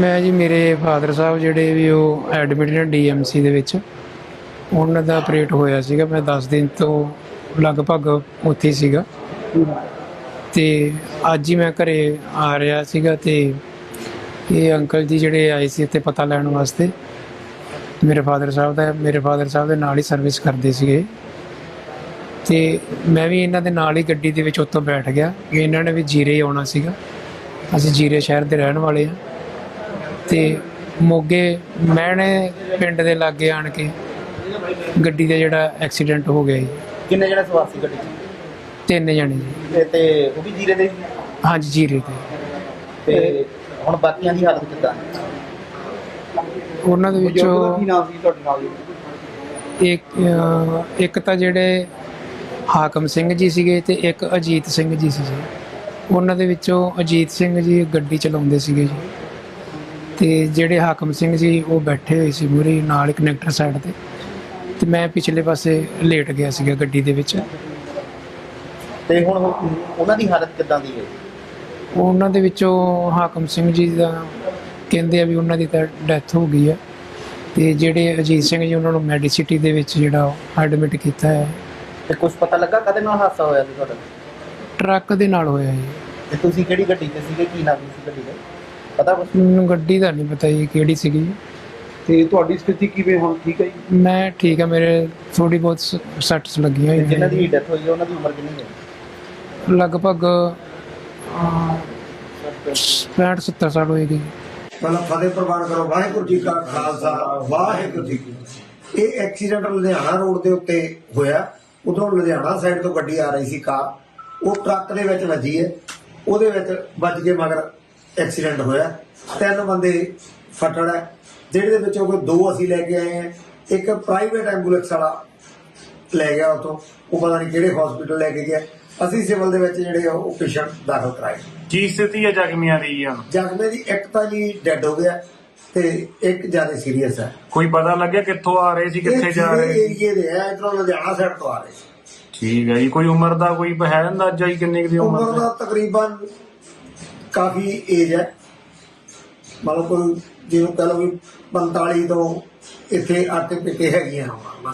ਮੈਂ ਜੀ ਮੇਰੇ ਫਾਦਰ ਸਾਹਿਬ ਜਿਹੜੇ ਵੀ ਉਹ ਐਡਮਿਟ ਨੇ ਡੀਐਮਸੀ ਦੇ ਵਿੱਚ, ਉਹਨਾਂ ਦਾ ਆਪਰੇਟ ਹੋਇਆ ਸੀਗਾ, ਮੈਂ 10 ਦਿਨ ਤੋਂ ਲਗਭਗ ਉੱਥੇ ਸੀਗਾ। ਤੇ ਅੱਜ ਹੀ ਮੈਂ ਘਰੇ ਆ ਰਿਹਾ ਸੀਗਾ ਤੇ ਇਹ ਅੰਕਲ ਜੀ ਜਿਹੜੇ ਆਏ ਸੀ ਇੱਥੇ ਪਤਾ ਲੈਣ ਵਾਸਤੇ, ਮੇਰੇ ਫਾਦਰ ਸਾਹਿਬ ਦਾ, ਮੇਰੇ ਫਾਦਰ ਸਾਹਿਬ ਦੇ ਨਾਲ ਹੀ ਸਰਵਿਸ ਕਰਦੇ ਸੀਗੇ। ਤੇ ਮੈਂ ਵੀ ਇਹਨਾਂ ਦੇ ਨਾਲ ਹੀ ਗੱਡੀ ਦੇ ਵਿੱਚ ਉੱਤੋਂ ਬੈਠ ਗਿਆ ਇਹਨਾਂ ਨੇ ਵੀ ਜੀਰੇ ਆਉਣਾ ਸੀਗਾ। ਅਸੀਂ ਜੀਰੇ ਸ਼ਹਿਰ ਦੇ ਰਹਿਣ ਵਾਲੇ ਹਾਂ। ਤੇ ਮੋਗੇ ਮੈਣੇ ਪਿੰਡ ਦੇ ਲਾਗੇ ਆਣ ਕੇ ਗੱਡੀ ਦਾ ਜਿਹੜਾ ਐਕਸੀਡੈਂਟ ਹੋ ਗਿਆ ਜੀ। ਕਿੰਨੇ ਜਣੇ ਸਵਾਰ ਸੀ ਗੱਡੀ 'ਚ? ਤਿੰਨ ਜਣੇ ਜੀ। ਤੇ- ਤੇ ਉਹ ਵੀ ਜੀਰੇ ਦੇ ਸੀ? ਹਾਂਜੀ ਜੀਰੇ ਤੇ ਤੇ ਹੁਣ ਬਾਕੀਆਂ ਦੀ ਹਾਲਤ ਕਿੱਦਾਂ? ਉਹਨਾਂ ਦੇ ਵਿੱਚੋਂ ਨਾਮ ਸੀ ਤੁਹਾਡੇ ਨਾਲ? ਜੀ? ਇੱਕ ਅਹ, ਇੱਕ ਤਾਂ ਜਿਹੜੇ ਹਾਕਮ ਸਿੰਘ ਜੀ ਸੀਗੇ ਤੇ ਇੱਕ ਅਜੀਤ ਸਿੰਘ ਜੀ ਸੀ ਜੀ। ਉਹਨਾਂ ਦੇ ਵਿੱਚੋਂ ਅਜੀਤ ਸਿੰਘ ਜੀ ਗੱਡੀ ਚਲਾਉਂਦੇ ਸੀਗੇ ਜੀ। ਤੇ ਜਿਹੜੇ ਹਾਕਮ ਸਿੰਘ ਜੀ ਉਹ ਬੈਠੇ ਹੋਏ ਸੀ ਮੂਹਰੇ ਨਾਲ ਕਨੈਕਟਰ ਸਾਈਡ ਤੇ। ਤੇ ਮੈਂ ਪਿਛਲੇ ਪਾਸੇ ਲੇਟ ਗਿਆ ਸੀਗਾ ਗੱਡੀ ਦੇ ਵਿੱਚ। ਤੇ ਹੁਣ ਉਹ- ਉਹਨਾਂ ਦੀ ਹਾਲਤ ਕਿੱਦਾਂ ਦੀ ਹੈ? ਉਹਨਾਂ ਦੇ ਵਿੱਚੋਂ ਹਾਕਮ ਸਿੰਘ ਜੀ ਦਾ ਕਹਿੰਦੇ ਆ ਵੀ ਉਹਨਾਂ ਦੀ ਤਾਂ ਡੈਥ ਹੋ ਗਈ ਹੈ। ਤੇ ਜਿਹੜੇ ਅਜੀਤ ਸਿੰਘ ਜੀ ਉਹਨਾਂ ਨੂੰ ਮੈਡੀਸਿਟੀ ਦੇ ਵਿੱਚ ਜਿਹੜਾ ਐਡਮਿਟ ਕੀਤਾ ਹੈ। ਤੇ ਕੁਝ ਪਤਾ ਲੱਗਾ ਕਦੇ ਨਾਲ ਹਾਦਸਾ ਹੋਇਆ ਸੀ ਤੁਹਾਡਾ? ਟਰੱਕ ਦੇ ਨਾਲ ਹੋਇਆ ਤੇ ਤੁਸੀਂ ਕਿਹੜੀ ਗੱਡੀ ਤੇ ਸੀਗੇ? ਕੀ ਨਾਮ ਸੀ ਗੱਡੀ ਦਾ? ਪਤਾ ਕੁਛ? ਮੈਨੂੰ ਗੱਡੀ ਦਾ ਨਹੀਂ ਪਤਾ ਜੀ ਕਿਹੜੀ ਸੀਗੀ। ਤੇ ਤੁਹਾਡੀ ਸਥਿਤੀ ਕਿਵੇਂ ਹੁਣ ਠੀਕ ਹੈ ਜੀ? ਮੈਂ ਠੀਕ ਆ ਮੇਰੇ ਥੋੜੀ ਬਹੁਤ ਸ- ਸੱਟਸ ਲੱਗੀਆਂ ਤੇ ਹੋਈਆਂ ਜਿਨ੍ਹਾਂ ਦੀ। ਡੈਥ ਹੋਈ ਹੈ ਉਹਨਾਂ ਦੀ ਉਮਰ ਕਿੰਨੀ ਹੈ? ਲਗਭਗ 65 70 ਸਾਲ ਹੋਏਗੀ। ਪਹਿਲਾਂ ਫਤਿਹ ਪ੍ਰਵਾਨ ਕਰੋ ਵਾਹਿਗੁਰੂ ਜੀ ਕਾ ਖਾਲਸਾ ਵਾਹਿਗੁਰੂ ਜੀ ਕੀ ਫਤਿਹ। ਇਹ ਐਕਸੀਡੈਂਟ ਲੁਧਿਆਣਾ ਰੋਡ ਦੇ ਉੱਤੇ ਹੋਇਆ। ਉਧਰੋਂ ਲੁਧਿਆਣਾ ਸਾਈਡ ਤੋਂ ਗੱਡੀ ਆ ਰਹੀ ਸੀ ਕਾਰ। ਉਹ ਟਰੱਕ ਦੇ ਵਿੱਚ ਵੱਜੀ ਹੈ। ਉਹਦੇ ਵਿੱਚ ਵੱਜ ਕੇ ਮਗਰ ਐਕਸੀਡੈਂਟ ਹੋਇਆ। ਤਿੰਨ ਬੰਦੇ ਫਟੜ ਹੈ। ਜਿਹੜੇ ਦੇ ਵਿੱਚੋਂ ਕੋਈ ਦੋ ਅਸੀਂ ਲੈ ਕੇ ਆਏ ਹਾਂ। ਇੱਕ ਪ੍ਰਾਈਵੇਟ ਐਂਬੂਲੈਂਸ ਵਾਲਾ ਲੈ ਗਿਆ ਉਤੋਂ ਉਹ ਪਤਾ ਨਹੀਂ ਕਿਹੜੇ ਹਸਪੀਟਲ ਲੈ ਕੇ ਗਿਆ। ਅਸੀਂ ਸਿਵਲ ਦੇ ਵਿੱਚ ਜਿਹੜੇ ਆ ਉਹ ਪੇਸ਼ੈਂਟ ਦਾਖਲ ਕਰਾਏ। ਕੀ ਸਥਿਤੀ ਹੈ ਜ਼ਖਮੀਆਂ ਦੀ ਹੁਣ? ਜ਼ਖਮੇ ਦੀ ਇੱਕ ਤਾਂ ਜੀ ਡੈੱਡ ਹੋ ਗਿਆ ਤੇ ਇੱਕ ਜ਼ਿਆਦਾ ਸੀਰੀਅਸ ਹੈ। ਕੋਈ ਪਤਾ ਲੱਗਿਆ ਕਿੱਥੋਂ ਆ ਰਹੇ ਸੀ ਕਿੱਥੇ ਜਾ ਰਹੇ ਸੀ? ਏਰੀਏ ਦੇ ਹੈ ਇਧਰੋਂ ਲੁਧਿਆਣਾ ਸਾਈਡ ਤੋਂ ਆ ਰਹੇ ਸੀ। ਠੀਕ ਹੈ ਜੀ ਕੋਈ ਉਮਰ ਦਾ ਕੋਈ ਹੈ ਅੰਦਾਜ਼ਾ ਜੀ ਕਿੰਨੀ ਦੀ ਉਮਰ ਦਾ ਹੈ? ਤਕਰੀਬਨ ਕਾਫੀ ਏਜ ਹੈ। ਮਤਲਬ ਕੋਈ ਜਿਹਨੂੰ ਕਹ ਲਓ ਵੀ 45 ਤੋਂ ਇੱਥੇ ਆਟੇ ਪਿੱਟੇ ਹੈਗੀਆਂ। ਉਹਨਾਂ